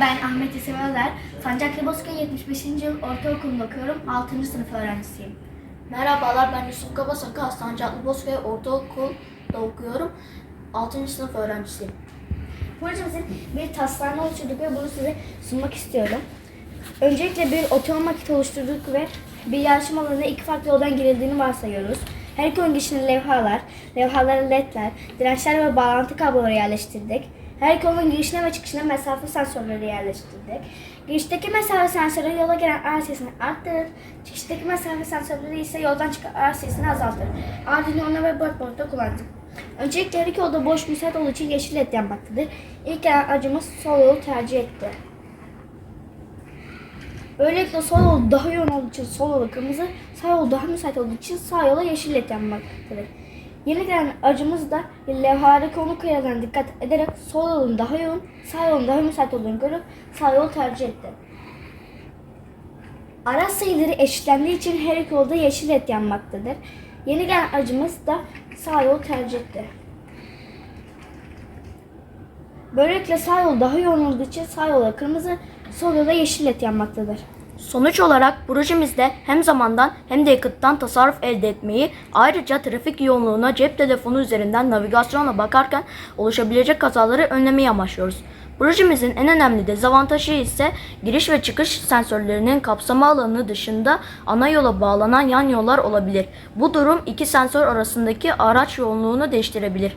ben Ahmet İsim Özer. Sancaklı Bozkır 75. yıl ortaokulunda okuyorum. 6. sınıf öğrencisiyim. Merhabalar ben Yusuf Kabasaka Sancaklı Bozköy Ortaokul'da okuyorum. 6. sınıf öğrencisiyim. Projemizin bir taslağını oluşturduk ve bunu size sunmak istiyorum. Öncelikle bir otonom maketi oluşturduk ve bir yarışma alanına iki farklı yoldan girildiğini varsayıyoruz. Her iki oyun girişine levhalar, levhalara ledler, dirençler ve bağlantı kabloları yerleştirdik. Her iki oyun girişine ve çıkışına mesafe sensörleri yerleştirdik. Girişteki mesafe sensörü yola gelen araç sayısını arttırır. Çıkıştaki mesafe sensörleri ise yoldan çıkan araç sayısını azaltır. Arduino ve Breadboard'da kullandık. Öncelikle her iki yolda boş müsait olduğu için yeşil led yanmaktadır. İlk gelen aracımız sol yolu tercih etti. Böylelikle sol yol daha yoğun olduğu için sol yola kırmızı, sağ yol daha müsait olduğu için sağ yola yeşil led yanmaktadır. Yeni gelen aracımız da levhadaki onu kıyadan dikkat ederek sol yolun daha yoğun, sağ yolun daha müsait olduğunu görüp sağ yolu tercih etti. Araç sayıları eşitlendiği için her iki yolda yeşil led yanmaktadır. Yeni gelen aracımız da sağ yol tercih etti. Böylelikle sağ yol daha yoğun olduğu için sağ yola kırmızı, sol yola yeşil led yanmaktadır. Sonuç olarak projemizde hem zamandan hem de yakıttan tasarruf elde etmeyi, ayrıca trafik yoğunluğuna cep telefonu üzerinden navigasyonla bakarken oluşabilecek kazaları önlemeyi amaçlıyoruz. Projemizin en önemli dezavantajı ise giriş ve çıkış sensörlerinin kapsama alanı dışında ana yola bağlanan yan yollar olabilir. Bu durum iki sensör arasındaki araç yoğunluğunu değiştirebilir.